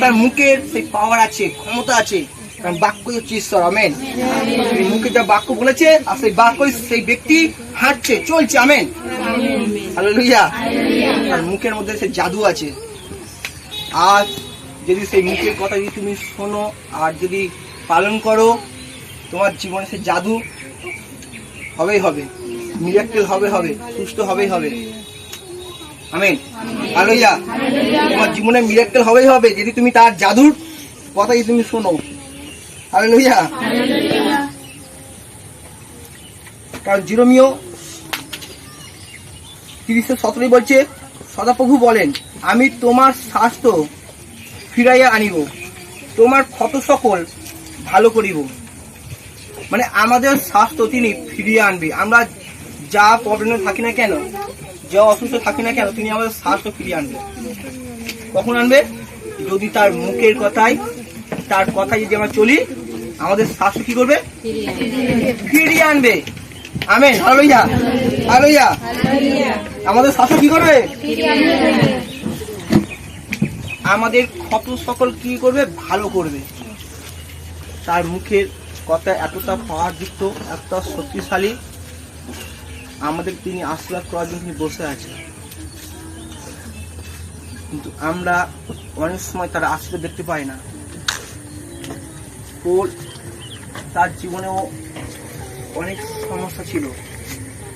তার মুখের সেই পাওয়ার আছে, ক্ষমতা আছে কারণ বাক্য হচ্ছে ঈশ্বর, আমেন। মুখে যা বাক্য বলেছে, আর সেই বাক্য সেই ব্যক্তি হাঁটছে, চলছে, আমেন। হালেলুয়া। আর মুখের মধ্যে সেই জাদু আছে। আর যদি সেই মুখের কথা যদি তুমি শোনো, আর যদি পালন করো, তোমার জীবনে সেই জাদু হবেই হবে। মিরাক্কেল হবে হবে, সুস্থ হবেই হবে। আমেন। হালেলুয়া। তোমার জীবনে মিরাক্কেল হবেই হবে, যদি তুমি তার জাদুর কথা যদি তুমি শোনো। হালেলুয়া। কারণ জিরোমিও তিরিশে সতেরোই বলছে, সদাপ্রভু বলেন, আমি তোমার স্বাস্থ্য ফিরাইয়া আনিব, তোমার ক্ষত সকল ভালো করিব। মানে আমাদের স্বাস্থ্য তিনি ফিরিয়ে আনবে। আমরা যা প্রবলেমে থাকি না কেন? যা অসুস্থ থাকি না কেন, তিনি আমাদের স্বাস্থ্য ফিরিয়ে আনবে। কখন আনবে? যদি তার মুখের কথায় তার কথায় যদি আমরা চলি, আমাদের স্বাস্থ্য কি করবে? ফিরিয়ে আনবে। আমেন। হালইয়া হালইয়া আমাদের স্বাস্থ্য কি করবে? আমাদের ক্ষত সকল কি করবে? ভালো করবে। তার মুখের কথা এতটা পাওয়ার যুক্ত, এতটা শক্তিশালী আমাদের তিনি আশীর্বাদ করার জন্য বসে আছে। কিন্তু আমরা অনেক সময় তার আশীর্বাদ দেখতে পাই না। তার জীবনেও অনেক সমস্যা ছিল।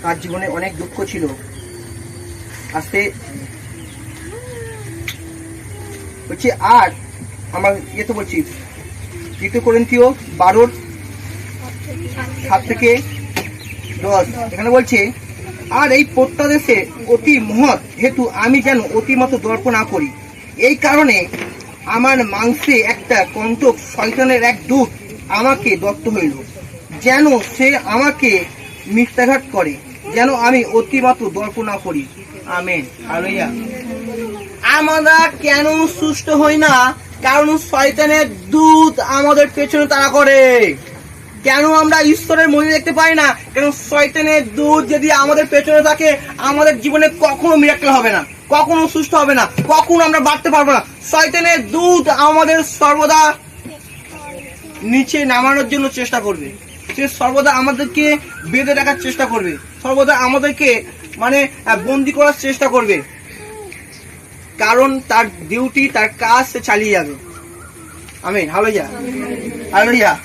তার জীবনে অনেক দুঃখ ছিল। সে বলছে, আর আমার ইয়েতে বলছি, দ্বিতীয় করিন্থীয় বারোর সাত থেকে দশ এখানে বলছে, আর এই প্রত্যাদেশে অতি মহৎ, হেতু আমি যেন অতিমত দর্প না করি। এই কারণে আমার মাংসে একটা কণ্টক শয়তানের এক দূত আমাকে দত্ত হইল, যেন সে আমাকে মিথ্যাঘাত করে, যেন আমি অতিমাত্র দর্প না করি। আমেন। হালেলুয়া। আমরা কেন সুস্থ হই না? কারণ শয়তানের দূত আমাদের পেছনে তারা করে। কেন আমরা ঈশ্বরের মধ্যে দেখতে পাই না? কেন শয়তানের দুধ যদি আমাদের পেছনে থাকে, আমাদের জীবনে কখনো মিরাক্কেল হবে না, কখনো সুস্থ হবে না, কখনো আমরা বাড়তে পারব না। শয়তানের দুধ আমাদের সর্বদা নিচে নামানোর জন্য চেষ্টা করবে। সে সর্বদা আমাদেরকে বেঁধে রাখার চেষ্টা করবে। সর্বদা আমাদেরকে মানে বন্দি করার চেষ্টা করবে। কারণ তার ডিউটি তার কাজ সে চালিয়ে যাবে। আমিন। হালোইয়া হালোইয়া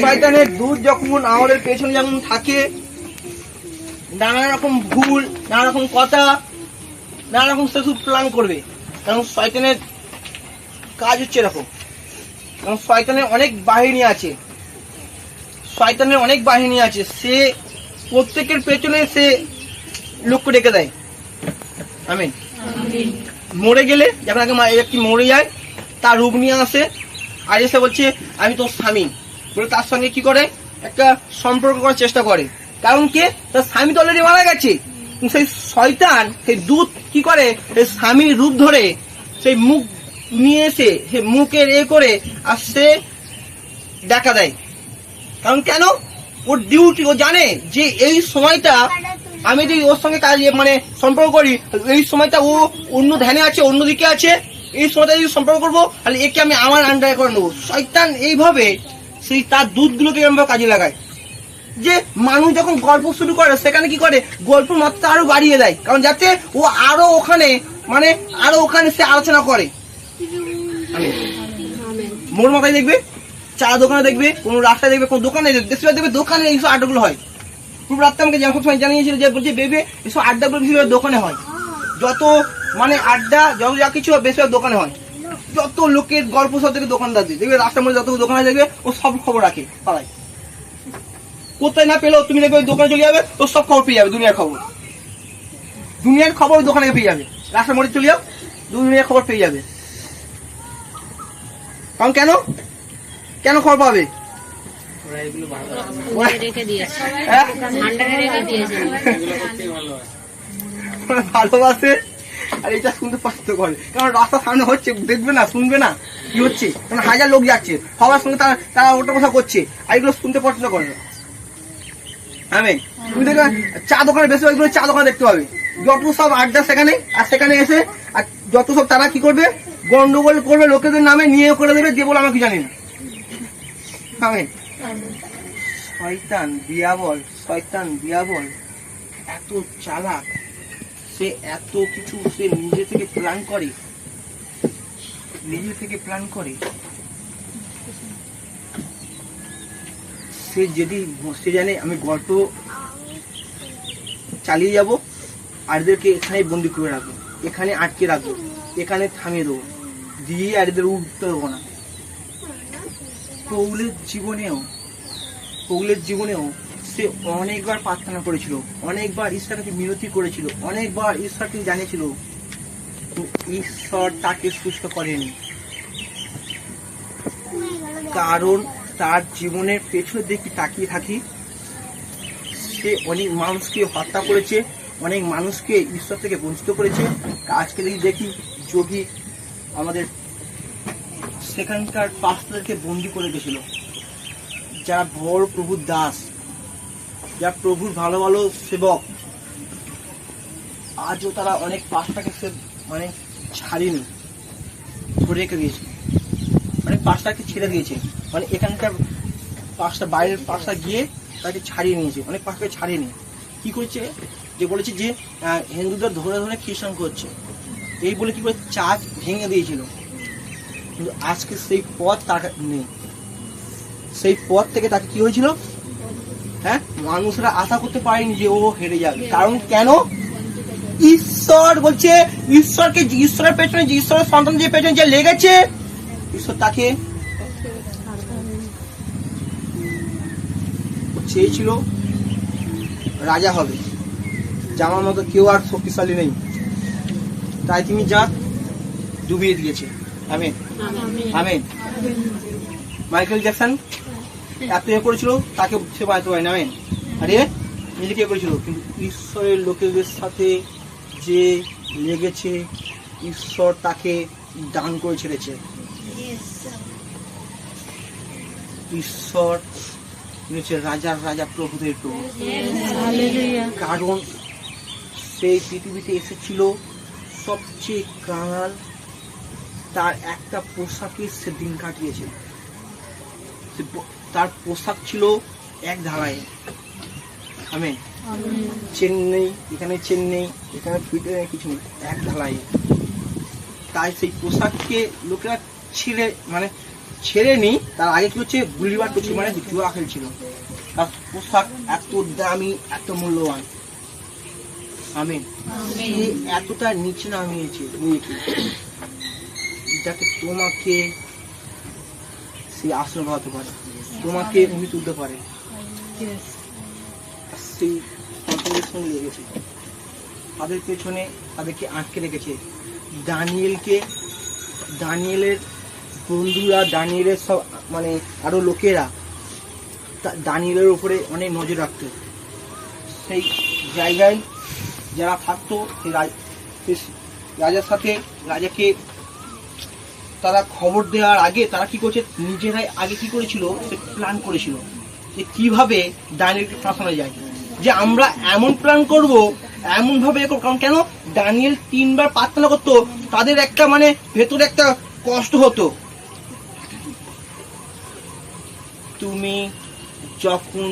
শয়তানের দূত যখন আমাদের পেছনে যখন থাকে নানা রকম ভুল নানা রকম কথা নানা রকম সে প্ল্যান করবে। কারণ শয়তানের কাজ হচ্ছে এরকম। কারণ শয়তানের অনেক বাহিনী আছে। শয়তানের অনেক বাহিনী আছে। সে প্রত্যেকের পেছনে সে লক্ষ্য রেখে দেয়। আমিন। মরে গেলে যখন আগে একটি মরে যায়, তার রূপ নিয়ে আসে। আর এসে বলছে, আমি তোর স্বামী। বলে তার সঙ্গে কি করে? একটা সম্পর্ক করার চেষ্টা করে। কারণ কে? তার স্বামী তো অলরেডি মারা গেছে। সেই শয়তান, সেই দূত কি করে? সেই স্বামীর রূপ ধরে সেই মুখ নিয়ে এসে সে মুখের এ করে আর সে দেখা দেয়। কারণ কেন? ওর ডিউটি ও জানে যে এই সময়টা আমি যদি ওর সঙ্গে কাজ মানে সম্পর্ক করি, এই সময়টা ও অন্য ধ্যানে আছে অন্যদিকে আছে। এই সময়টা যদি সম্পর্ক করব, তাহলে একে আমি আমার আন্ডারে করে নেব। শয়তান এইভাবে সেই তার দুধগুলোকে এরকম কাজে লাগায়। যে মানুষ যখন গল্প শুরু করে, সেখানে কি করে? গল্প মাত্রা আরও বাড়িয়ে দেয়। কারণ যাতে ও আরও ওখানে মানে আরও ওখানে সে আলোচনা করে। মোর মাথায় দেখবে চা দোকানে দেখবে, কোনো রাস্তায় দেখবে, কোনো দোকানে বেশিরভাগ দেখবে দোকানে এইসব আড্ডাগুলো হয়। খুব রাত্রে আমাকে যেমন সময় জানিয়েছিল যে, বলছে, বেবে এইসব আড্ডাগুলো বেশিরভাগ দোকানে হয়। যত মানে আড্ডা যত যা কিছু হয় বেশিরভাগ দোকানে হয়। যত লোকের গল্প সব থেকে দোকানদার দিয়ে। দেখবে রাস্তার মধ্যে যত দোকানে দেখবে ও সব খবর রাখে পাড়ায়। কোথায় না পেলেও তুমি দেখবে ওই দোকানে চলে যাবে তো সব খবর পেয়ে যাবে দুনিয়ার খবর। দুনিয়ার খবর দোকানে পেয়ে যাবে। রাস্তার মধ্যে চলে যাও দুনিয়ার খবর পেয়ে যাবে। কারণ কেন? কেন খবর পাবে? রেখে দিয়েছে হ্যাঁ? ভান্ডারে রেখে দিয়েছে ওরা ভালোবাসে, আর এটা শুনতে পছন্দ করে। কারণ রাস্তার সামনে হচ্ছে, দেখবে না, শুনবে না কি হচ্ছে? কারণ হাজার লোক যাচ্ছে, সবার সঙ্গে তারা তারা ওটা কথা করছে, আর এগুলো শুনতে পছন্দ করে আমি তুমি দেখবে, চা দোকানে বেশি ওইগুলো চা দোকানে দেখতে পাবে। যত সব আড্ডা সেখানে, আর সেখানে এসে, আর যত সব তারা কি করবে? গন্ডগোল করবে, লোকেদের নামে নিয়ে করে দেবে দিয়ে বলে আমাকে জানি না। আমেন। শয়তান দিয়াবল শয়তান দিয়াবল এত চালাক। সে এত কিছু সে নিজে থেকে প্ল্যান করে। নিজে থেকে প্ল্যান করে। সে যদি সে জানে, আমি গল্প চালিয়ে যাব আর এদেরকে এখানে বন্দি করে রাখব, এখানে আটকে রাখব, এখানে থামিয়ে দেবো দিয়ে আর এদের উঠতে দেবো না। কৌলের জীবনেও কৌলের জীবনেও সে অনেকবার প্রার্থনা করেছিল, অনেকবার ঈশ্বরের কাছে মিনতি করেছিল, অনেকবার ঈশ্বরকে জানিয়েছিল, তো ঈশ্বর তাকে সুস্থ করেনি। কারণ তার জীবনের পেছনের দিকে তাকিয়ে থাকি, সে অনেক মানুষকে হত্যা করেছে, অনেক মানুষকে ঈশ্বর থেকে বঞ্চিত করেছে। আজকে দেখি দেখি, যোগী আমাদের সেখানকার পাস্তাদেরকে বন্দি করে গেছিল যারা বড় প্রভুর দাস যারা প্রভুর ভালো ভালো সেবক। আজও তারা অনেক পাঁচটাকে সে মানে ছাড়িনি। ধরে রেখে দিয়েছে। মানে পাঁচটাকে ছেড়ে দিয়েছে। মানে এখানকার পাঁচটা বাইরের পাঁচটা গিয়ে তাকে ছাড়িয়ে নিয়েছে। অনেক পাঁচটাকে ছাড়িয়ে নিয়ে কি করেছে? যে বলেছে যে হিন্দুদের ধরে ধরে খ্রিস্টান করছে। এই বলে কি করে চার্চ ভেঙে দিয়েছিল? কিন্তু আজকে সেই পথ তার নেই। সেই পথ থেকে তাকে কি হয়েছিল? হ্যাঁ মানুষরা আশা করতে পারেনি যে ও হেরে যাবে। কারণ কেন? ঈশ্বর বলছে ঈশ্বরকে ঈশ্বরের পেছনে যে ঈশ্বরের সন্তান যে পেছনে যে লেগেছে ঈশ্বর তাকে চেয়েছিল রাজা হবে। জামার মতো কেউ আর শক্তিশালী নেই। তাই তিনি যা ডুবিয়ে দিয়েছে। আমেন। আমেন। মাইকেল জ্যাকসন এত ইয়ে করেছিল, তাকে সে বাঁচতে পারে না আরে নিজেকে ইয়ে করেছিল? কিন্তু ঈশ্বরের লোকেদের সাথে যে লেগেছে, ঈশ্বর তাকে দান করে ছেড়েছে। ঈশ্বর হচ্ছে রাজার রাজা প্রভুদের প্রভু কারণ সেই পৃথিবীতে এসেছিল সবচেয়ে কাঙাল তার একটা পোশাকে সে দিন কাটিয়েছে তার পোশাক ছিল এক ধারায়। আমেন। চেন্নাই এখানে চেন্নাই এখানে ফিটে কিছু নেই এক ঢালাই তাই সেই পোশাককে লোকেরা ছেড়ে মানে ছেড়ে নি তার আগে কি হচ্ছে গুলিবার করছে মানে জুয়া খেলছিল। তার পোশাক এত দামি এত মূল্যবান। আমেন। এতটা নিচে নামিয়েছে যাতে তোমাকে সে আসন বাড়াতে পারে। তোমাকে উনি তুলতে পারে। সেই সন্তানদের সঙ্গে লেগেছে তাদের পেছনে তাদেরকে আটকে রেখেছে। দানিয়েলকে দানিয়েলের বন্ধুরা দানিয়েলের সব মানে আরও লোকেরা দানিয়েলের উপরে অনেক নজর রাখতো। সেই জায়গায় যারা থাকতো সেই সেই রাজার সাথে রাজাকে তারা খবর দেওয়ার আগে তারা কি করছে? নিজেরাই আগে কি করেছিল? প্ল্যান করেছিল যে কীভাবে দানিয়েলকে ফাঁসানো যায়। যে আমরা এমন প্ল্যান করব, এমন ভাবে করব। কারণ কেন? দানিয়েল তিনবার প্রার্থনা করতো, তাদের একটা মানে ভেতরে একটা কষ্ট হতো। তুমি যখন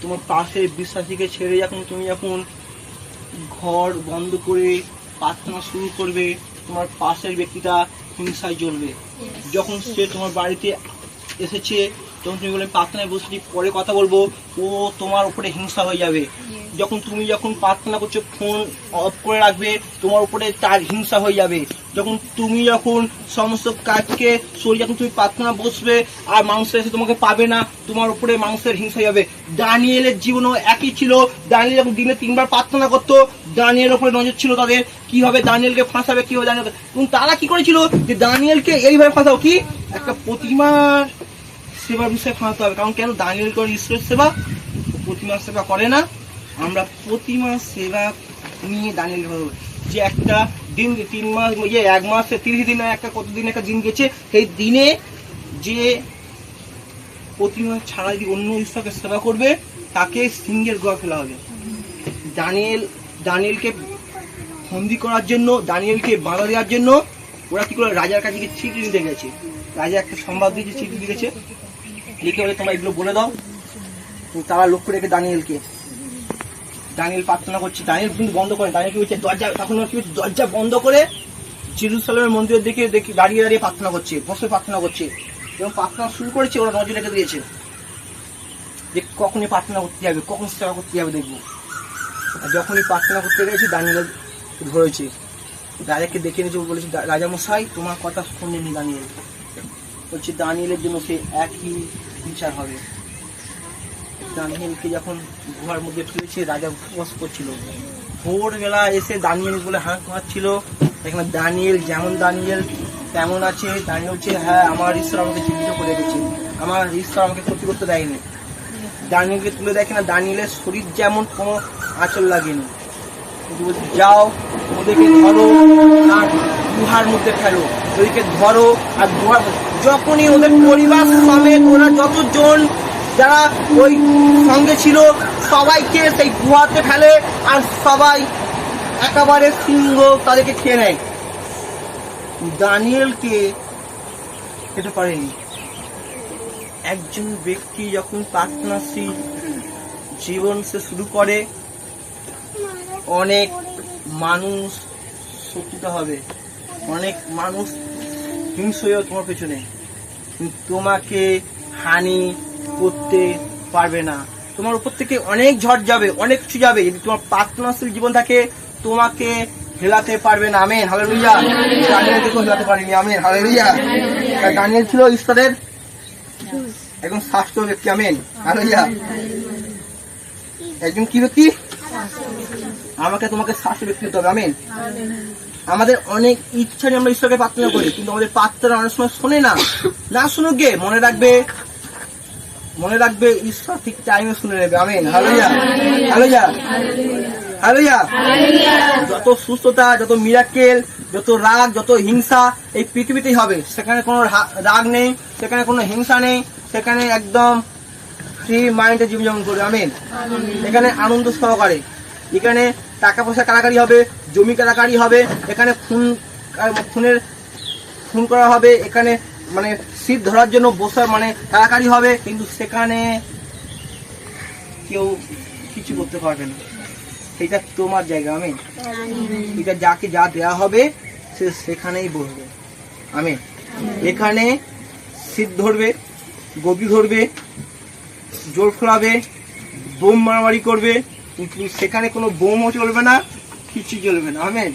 তোমার পাশের বিশ্বাসীকে ছেড়ে যখন তুমি যখন ঘর বন্ধ করে প্রার্থনা শুরু করবে, তোমার পাশের ব্যক্তিটা হিংসায় জ্বলবে। যখন সে তোমার বাড়িতে এসেছে তখন তুমি বলে প্রার্থনায় বসেছি পরে কথা বলব ও তোমার উপরে হিংসা হয়ে যাবে। যখন তুমি যখন প্রার্থনা করছ ফোন অফ করে রাখবে তোমার উপরে তার হিংসা হয়ে যাবে। যখন তুমি যখন সমস্ত কাজকে সরিয়ে যখন তুমি প্রার্থনা বসবে আর মানুষ এসে তোমাকে পাবে না তোমার উপরে মানুষের হিংসা হয়ে যাবে। দানিয়েলের জীবনও একই ছিল। দানিয়েল যখন দিনে তিনবার প্রার্থনা করতো দানিয়েলের উপরে নজর ছিল তাদের। কীভাবে দানিয়েলকে ফাঁসাবে কীভাবে দানিয়েল এবং তারা কি করেছিল? যে দানিয়েলকে এইভাবে ফাঁসাও কি? একটা প্রতিমার সেবার বিষয়ে ফাঁসাতে হবে। কারণ কেন দানিয়েল করে ঈশ্বরের সেবা? প্রতিমার সেবা করে না। আমরা প্রতিমা সেবা নিয়ে দানিয়েল ভাবো যে একটা দিন, তিন মাস ইয়ে এক মাসে তিরিশ দিনে একটা কতদিন একটা দিন গেছে, সেই দিনে যে প্রতিমা ছাড়া যদি অন্য ঈশ্বরকে সেবা করবে, তাকে সিংহের গোয়া ফেলা হবে। দানিয়েল, দানিয়েলকে বন্দি করার জন্য, দানিয়েলকে বাধা দেওয়ার জন্য ওরা কি করে? রাজার কাছে গিয়ে চিঠি দিতে গেছে। রাজা একটা সংবাদ দিয়েছে, চিঠি লিখেছে। লিখে বলে তোমরা এগুলো বলে দাও। তারা লক্ষ্য রেখে দানিয়েলকে। দানিয়েল প্রার্থনা করছে। দানিয়েল কিন্তু বন্ধ করে। দানিয়েল কি হচ্ছে দরজা তখন কি দরজা বন্ধ করে জিরুসালামের মন্দিরের দিকে দেখি দাঁড়িয়ে দাঁড়িয়ে প্রার্থনা করছে। বসে প্রার্থনা করছে। এবং প্রার্থনা শুরু করেছে, ওরা নজর রেখে দিয়েছে। যে কখনই প্রার্থনা করতে যাবে, কখন সেবা করতে যাবে দেখব। আর যখনই প্রার্থনা করতে গেছে, দানিয়েল ধরেছে। রাজাকে দেখে নিয়েছে, বলেছে "দা- রাজামশাই, তোমার কথা শোনেনি দানিয়েল। বলছে, দানিয়েলের জন্য সে একই বিচার হবে। দানিয়েলকে যখন গুহার মধ্যে ফেলেছে রাজা উপবাস করছিল। ভোরবেলা এসে দানিয়েল বলে হাঁক মারছিল এখানে দানিয়েল যেমন দানিয়েল, তেমন আছে। দানিয়েল হচ্ছে হ্যাঁ আমার ঈশ্বর আমাকে জীবিত করে গেছে আমার ঈশ্বর আমাকে ক্ষতি করতে দেয়নি। দানিয়েলকে তুলে দেখে, না, দানিয়েলের শরীর যেমন কোনো আঁচল লাগেনি। যাও, ওদেরকে ধরো আর গুহার মধ্যে ফেলো। ওদেরকে ধরো আর গুহার যখনই ওদের পরিবার সমেত ওরা যতজন যারা ওই সঙ্গে ছিল, সবাইকে সেই গুহাতে ফেলে আর সবাই একেবারে সিংহ তাদেরকে খেয়ে নেয়। দানিয়েলকে খেতে পারেনি। একজন ব্যক্তি যখন প্রার্থনাশীল জীবন সে শুরু করে, অনেক মানুষ শত্রুতা হবে। অনেক মানুষ হিংস হয়েও তোমার পেছনে তোমাকে হানি করতে পারবে না। তোমার উপর থেকে অনেক ঝড় যাবে, অনেক কিছু যাবে। যদি তোমার প্রার্থনাশীল জীবন থাকে, তোমাকে হেলাতে পারবে না। আমেন দানিয়েলকে কেউ হেলাতে পারেনি। Amen, hallelujah. আর দানিয়েল ছিল ঈশ্বরের? একজন স্বাস্থ্য ব্যক্তি, আমেন, হালেলুয়া। একজন কি ব্যক্তি? আমাকে তোমাকে শাস্তি ব্যক্তি হতে হবে, আমেন। আমাদের অনেক ইচ্ছা নিয়ে আমরা ঈশ্বরকে প্রার্থনা করি কিন্তু আমাদের প্রার্থনা অনেক সময় শোনে না। না শুনুক গে মনে রাখবে মনে রাখবে ঈশ্বর ঠিক টাইমে শুনে নেবে। আমেন। হালুয়া হালুয়া হালুয়া যত সুস্থতা যত মিরাকেল যত রাগ যত হিংসা এই পৃথিবীতেই হবে। সেখানে কোনো রাগ নেই সেখানে কোনো হিংসা নেই সেখানে একদম ফ্রি মাইন্ডে জীবনযাপন করবে। আমেন। এখানে আনন্দ সহকারে। এখানে টাকা পয়সা কারাকারি হবে জমি কারাকারি হবে এখানে খুন খুনের খুন করা হবে এখানে মানে শীত ধরার জন্য বসার মানে কারাকারি হবে কিন্তু সেখানে কেউ কিছু করতে পারবে না। এটা তোমার জায়গা আমি এটা যাকে যা দেয়া হবে সে সেখানেই বসবে। আমি এখানে শীত ধরবে গভীর ধরবে জোর ফোলাবে বোম মারামারি করবে কিন্তু সেখানে কোনো বোমও চলবে না কিছু চলবে না। আমেন?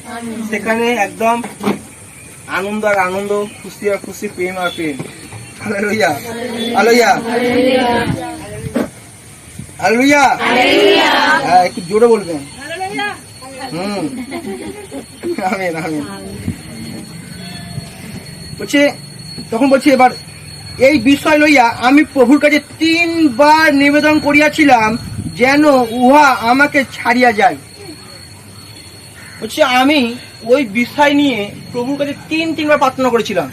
সেখানে একদম আনন্দ আর আনন্দ খুশি আর খুশি প্রেম আর প্রেম। হালেলুয়া। হালেলুয়া। হালেলুয়া। হ্যাঁ একটু জোরে বলবেন। হুম। Amen amen. বলছে তখন বলছে এবার এই বিষয় লইয়া আমি প্রভুর কাছে তিনবার নিবেদন করিয়াছিলাম যেন উহা আমাকে ছাড়িয়া যায়। হচ্ছে আমি ওই বিষয় নিয়ে প্রভুর কাছে তিন, তিনবার প্রার্থনা করেছিলাম।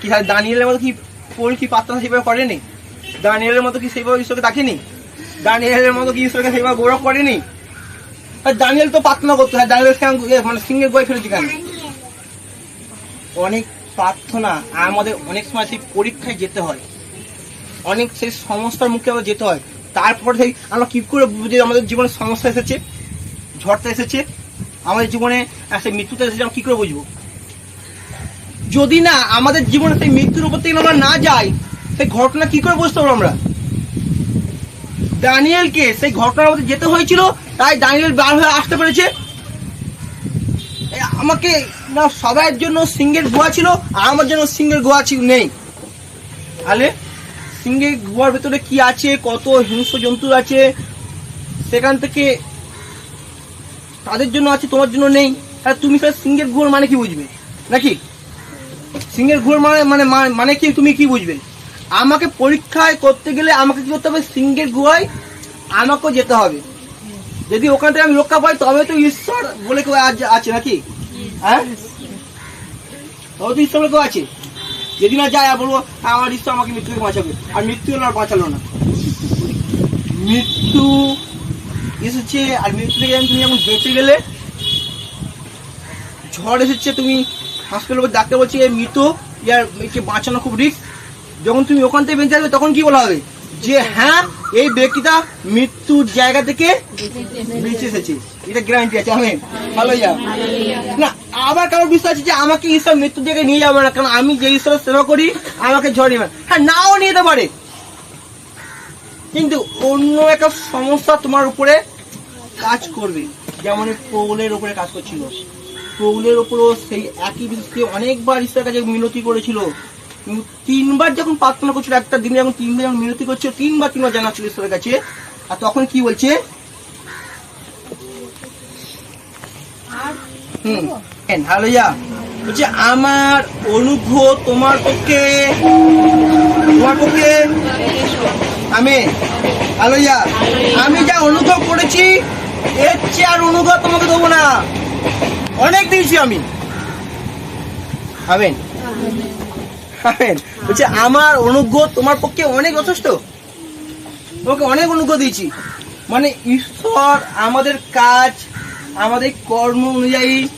কি দানিয়েলের মতো কি পোল কি প্রার্থনা সেভাবে করেনি? দানিয়েলের মতো কি সেইভাবে ঈশ্বরকে দেখেনি দানিয়েলের মতো কি ঈশ্বরকে সেভাবে গৌরব করেনি? দানিয়েল তো প্রার্থনা করতে, হয়, দানিয়েল মানে সিংহের বই ফেলেছি কেন? অনেক প্রার্থনা আমাদের অনেক সময় সেই পরীক্ষায় যেতে হয়। অনেক সেই সমস্যার মুখে আমাদের যেতে হয়। তারপর সেই আমরা কি করে বুঝব যে আমাদের জীবনে সমস্যা এসেছে? ঝড়টা এসেছে। আমাদের জীবনে সেই মৃত্যুটা এসেছে, আমরা কি করে বুঝব? যদি না আমাদের জীবনে সেই মৃত্যুর উপর থেকে আমরা না যাই, সেই ঘটনা কি করে বুঝতে পারব আমরা? দানিয়েলকে সেই ঘটনার মধ্যে যেতে হয়েছিল, তাই দানিয়েল বার হয়ে আসতে পেরেছে। আমাকে না সবাইয়ের জন্য সিংহের গুহা ছিল, আর আমার জন্য সিংহের গুহা ছিল, নেই। তাহলে সিংহের গুহার ভেতরে কি আছে? কত হিংস্র জন্তু আছে? সেখান থেকে তাদের জন্য আছে, তোমার জন্য নেই। তাহলে তুমি স্যার সিংহের গুহার মানে কি বুঝবে? নাকি? সিংহের গুহার মানে মানে মানে- মানে কি? তুমি কি বুঝবে? আমাকে পরীক্ষায় করতে গেলে আমাকে কি করতে হবে? সিংহের গুহায় আমাকেও যেতে হবে। যদি ওখান থেকে আমি রক্ষা পাই, তবে তো ঈশ্বর বলে কেউ আছে নাকি? হ্যাঁ? তবে তো ঈশ্বর বলে কেউ আছে? যদি না যায় বলব "হ্যাঁ, আমার ঈশ্বর আমাকে মৃত্যু থেকে বাঁচাবে। আর মৃত্যু আর বাঁচালো না। মৃত্যু এসেছে আর মৃত্যু থেকে তুমি যখন বেঁচে গেলে ঝড় এসেছে তুমি হাসপাতালে ডাক্তার বলছে মৃত ইয়ার একে বাঁচানো খুব রিস্ক যখন তুমি ওখান থেকে বেঁচে যাবে তখন কি বলা হবে? যে হ্যাঁ এই ব্যক্তিটা মৃত্যুর জায়গা থেকে বেঁচে এসেছে। এটা গ্যারান্টি আছে আমি ভালো না, আবার কারোর বিশ্বাস আছে যে আমাকে ঈশ্বর মৃত্যুর জায়গায় নিয়ে যাবে না, কারণ আমি যে ঈশ্বরের সেবা করি, আমাকে ঝড় হ্যাঁ নাও নিয়ে যেতে পারে। কিন্তু অন্য একটা সমস্যা তোমার উপরে কাজ করবে। যেমন পৌলের উপরে কাজ করছিল। পৌলের উপরও সেই একই বিষয়কে অনেকবার ঈশ্বরের কাছে মিনতি করেছিল। তিনবার যখন প্রার্থনা করছিল একটা দিনে যখন তিনবার যখন মিনতি করছিল তিনবার তিনবার জানাচ্ছিল ঈশ্বরের কাছে আর তখন কি বলছে? হুম হ্যালো যা। বলছে আমার অনুগ্রহ তোমার পক্ষে তোমার পক্ষে। আমি হ্যালো যা। আমি যা অনুগ্রহ করেছি এর চেয়ে আর অনুগ্রহ তোমাকে দেবো না। অনেক দিয়েছি আমি। আমেন। আমেন বলছে আমার অনুগ্রহ তোমার পক্ষে অনেক যথেষ্ট। তোমাকে অনেক অনুগ্রহ দিয়েছি। মানে ঈশ্বর আমাদের কাজ আমাদের কর্ম অনুযায়ী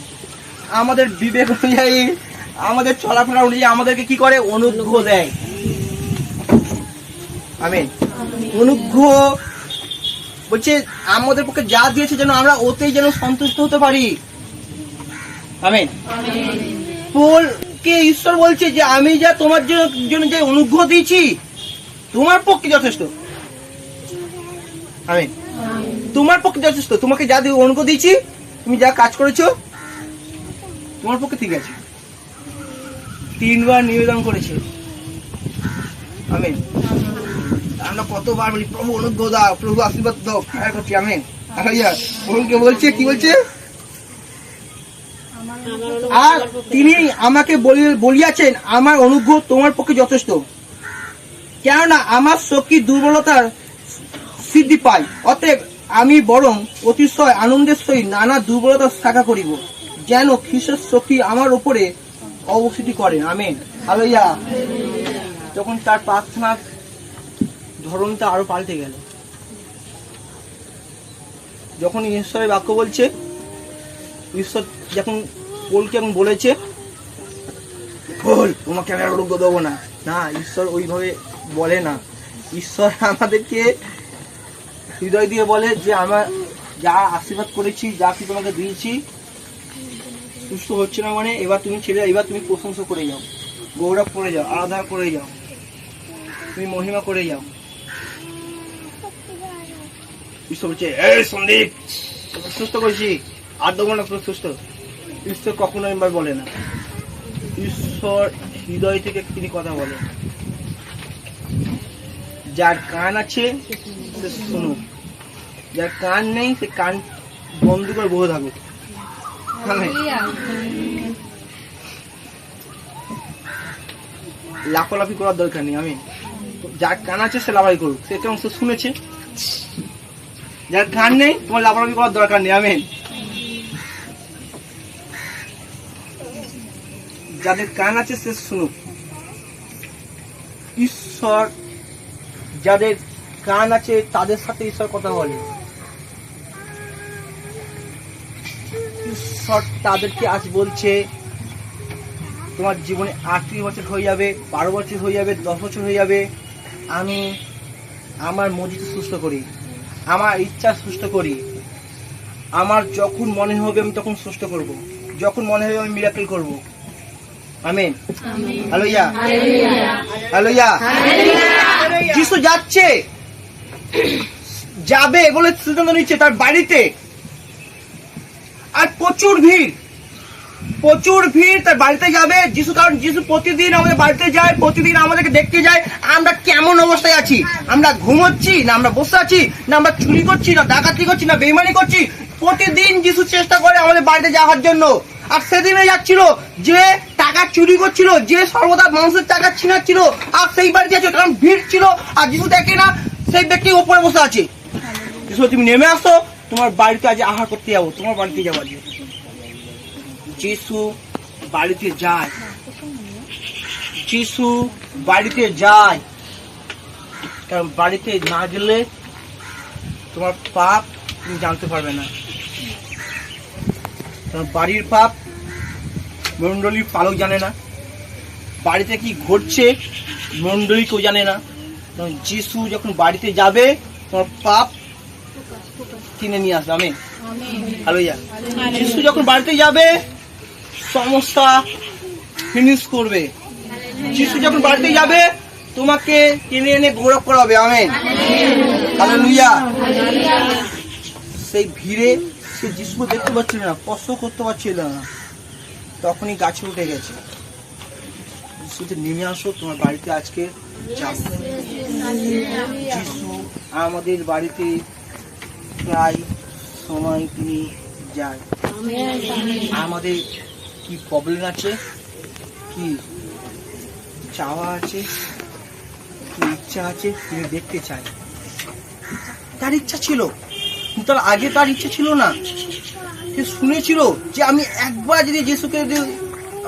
আমাদের বিবেক অনুযায়ী আমাদের চলাফেরা অনুযায়ী আমাদেরকে কি করে? অনুগ্রহ দেয়। আমেন। অনুগ্রহ বলছে আমাদের পক্ষে যা দিয়েছে যেন আমরা ওতেই যেন সন্তুষ্ট হতে পারি। আমেন। পোলকে ঈশ্বর বলছে যে আমি যা তোমার জন্য- যে অনুগ্রহ দিয়েছি, তোমার পক্ষে যথেষ্ট। আমেন। তোমার পক্ষে যথেষ্ট। তোমাকে যা অনুগ্রহ দিয়েছি, তুমি যা কাজ করেছ, তোমার পক্ষে ঠিক আছে। তিনবার নিবেদন করেছে। আমেন। আমরা কতবার বলি, প্রভু, অনুগ্রহ দাও, প্রভু আশীর্বাদ দাও করছি। আমেন। বলছে, কি বলছে? আর তিনি আমাকে বলিয়াছেন, আমার অনুগ্রহ তোমার পক্ষে যথেষ্ট। কেননা আমার শক্তি দুর্বলতার সিদ্ধি পাই অতএব আমি বরং অতিশয় আনন্দের সহিত নানা দুর্বলতার শাখা করিব, যেন খ্রিস্টের শক্তি আমার উপরে অবস্থিতি করে। আমেন। হালইয়া তখন তার প্রার্থনার ধরনটা আরও পাল্টে গেল। যখন ঈশ্বরের বাক্য বলছে, ঈশ্বর যখন পোলকে এখন বলেছে পোল তোমাকে আমি আর অনুগ্রহ দেবো না। না, ঈশ্বর ওইভাবে বলে না। ঈশ্বর আমাদেরকে হৃদয় দিয়ে বলে যে, আমরা যা আশীর্বাদ করেছি, যা কি তোমাকে দিয়েছি, সুস্থ হচ্ছে না মানে এবার তুমি ছেড়ে, এবার তুমি প্রশংসা করে যাও। গৌরব করে যাও, আরাধনা করে যাও। তুমি মহিমা করে যাও। ঈশ্বর বলছে, এই সন্দীপ সুস্থ করেছি। আর দেবো না সুস্থ ঈশ্বর কখনো এবার বলে না। ঈশ্বর হৃদয় থেকে তিনি কথা বলে। যার কান আছে, সে শুনুক। যার কান নেই, সে কান বন্ধ করে বসে থাকুক। লাফালাফি করার দরকার নেই, আমি। যার কান আছে, সে লাফালাফি করুক। সে কেমন সে শুনেছে, যার কান নেই, তোমার লাফালাফি করার দরকার নেই আমেন যাদের কান আছে, সে শুনুক। ঈশ্বর যাদের কান আছে, তাদের সাথে ঈশ্বর কথা বলে। ঈশ্বর তাদেরকে আজ বলছে, তোমার জীবনে আটত্রিশ বছর হয়ে যাবে, বারো বছর হয়ে যাবে, দশ বছর হয়ে যাবে। আমি আমার মজিতে সুস্থ করি, আমার ইচ্ছা সুস্থ করি। আমার যখন মনে হবে, আমি তখন সুস্থ করব। যখন মনে হবে, আমি মিরাকেল করব। আমেন হ্যালোইয়া হ্যালোইয়া যিশু যাচ্ছে। যাবে বলে সিদ্ধান্ত নিচ্ছে তার বাড়িতে। আর প্রচুর ভিড়। প্রচুর ভিড় তার বাড়িতে যাবে। যিশু কারণ যিশু প্রতিদিন আমাদের বাড়িতে যায় প্রতিদিন আমাদেরকে দেখতে যায়। আমরা কেমন অবস্থায় আছি? আমরা ঘুমোচ্ছি না আমরা বসে আছি? না আমরা চুরি করছি না ডাকাতি করছি না বেইমানি করছি? প্রতিদিন যিশু চেষ্টা করে আমাদের বাড়িতে যাওয়ার জন্য। আর সেদিনে যাচ্ছিল যে টাকা চুরি করছিল, যে সর্বদা মানুষের টাকা ছিনাচ্ছিল, আর সেই বাড়িতে যাচ্ছিল কারণ ভিড় ছিল, আর যিশু দেখে না, সেই ব্যক্তি উপরে বসে আছে। যিশু, তুমি নেমে আসো, তোমার বাড়িতে আজ আহার করতে যাব, তোমার বাড়িতে যাব আজকে। যিশু বাড়িতে যায়। যিশু বাড়িতে যায়। কারণ বাড়িতে না গেলে তোমার পাপ তুমি জানতে পারবে না। বাড়ির পাপ মণ্ডলীর পালক জানে না। বাড়িতে কি ঘটছে মণ্ডলী কেউ জানে না। যিশু যখন বাড়িতে যাবে, তোমার পাপ কিনে নিয়ে আসবে। আমি হ্যালো যিশু যখন বাড়িতে যাবে সমস্যা ফিনিশ করবে। যিশু যখন বাড়িতে যাবে, তোমাকে কিনে এনে গৌরব করাবে। আমেন। হালেলুয়া। সেই ভিড়ে সে যিশু দেখতে পাচ্ছিল না কষ্ট করতে পারছিল না। তখনই গাছে উঠে গেছে। যিশুতে নেমে আসো তোমার বাড়িতে আজকে যিশু আমাদের বাড়িতে প্রায় সময় তিনি যায়। আমাদের কি প্রবলেম আছে? কি চাওয়া আছে? কি ইচ্ছা আছে? তিনি দেখতে চায়। তার ইচ্ছা ছিল। তার আগে তার ইচ্ছে ছিল না। সে শুনেছিল যে আমি একবার যদি যিশুকে যদি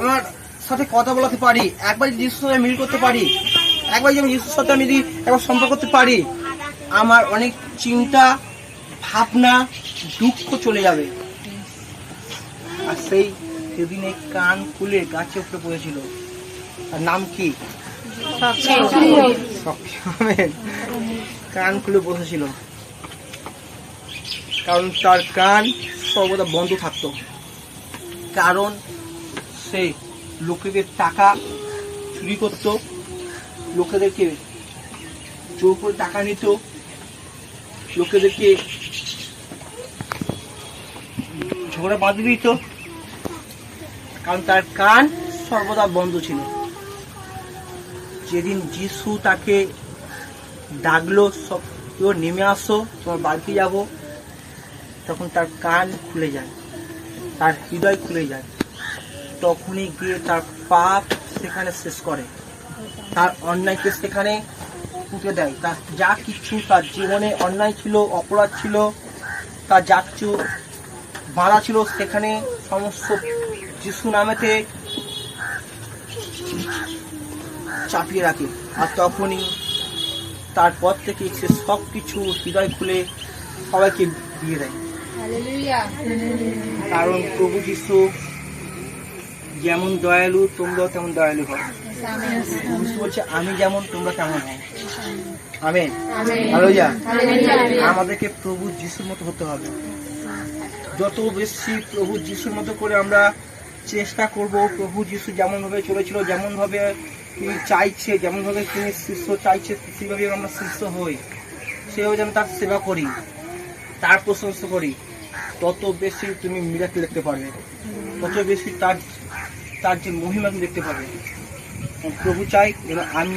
আমার সাথে কথা বলাতে পারি একবার যদি যিশুর সাথে মিল করতে পারি একবার যদি আমি যিশুর সাথে আমি যদি একবার সম্পর্ক করতে পারি আমার অনেক চিন্তা ভাবনা দুঃখ চলে যাবে। আর সেই সেদিন এই কান খুলে গাছে উঠে পড়েছিল। তার নাম কি? কান খুলে বসেছিল। কারণ তার কান সর্বদা বন্ধ থাকতো। কারণ সে লোকেদের টাকা চুরি করত, লোকেদেরকে জোর করে টাকা নিত, লোকেদেরকে ঝগড়া বাঁধিয়ে দিত। কারণ তার কান সর্বদা বন্ধ ছিল। যেদিন যিশু তাকে ডাকলো, সব নেমে আসো, তোমার বাড়িতে যাব। তখন তার কান খুলে যায়, তার হৃদয় খুলে যায়। তখনই গিয়ে তার পাপ সেখানে শেষ করে, তার অন্যায়কে সেখানে পুঁতে দেয়। তার যা কিছু তার জীবনে অন্যায় ছিল, অপরাধ ছিল, তার যা কিছু বাধা ছিল, সেখানে সমস্ত যিশু নামেতে চাপিয়ে রাখে। আর তখনই তারপর থেকে সে সব কিছু হৃদয় খুলে সবাইকে দিয়ে দেয়। কারণ প্রভু যিশু যেমন দয়ালু তোমরাও তেমন দয়ালু হও। যিশু বলছে আমি যেমন তোমরা তেমন হও। আমেন হালেলুয়া আমাদেরকে প্রভু যিশুর মতো হতে হবে। যত বেশি প্রভু যিশুর মতো করে আমরা চেষ্টা করব প্রভু যিশু যেমন ভাবে চলেছিল যেমন ভাবে তিনি চাইছে যেমন ভাবে তিনি শিষ্য চাইছে সেভাবে আমরা শিষ্য হই। সেভাবে যেন তার সেবা করি তার প্রশংসা করি। তত বেশি তুমি মিরাকে দেখতে পারবে। তত বেশি তার তার যে মহিমা তুমি দেখতে পারবে। প্রভু চাই এবং আমি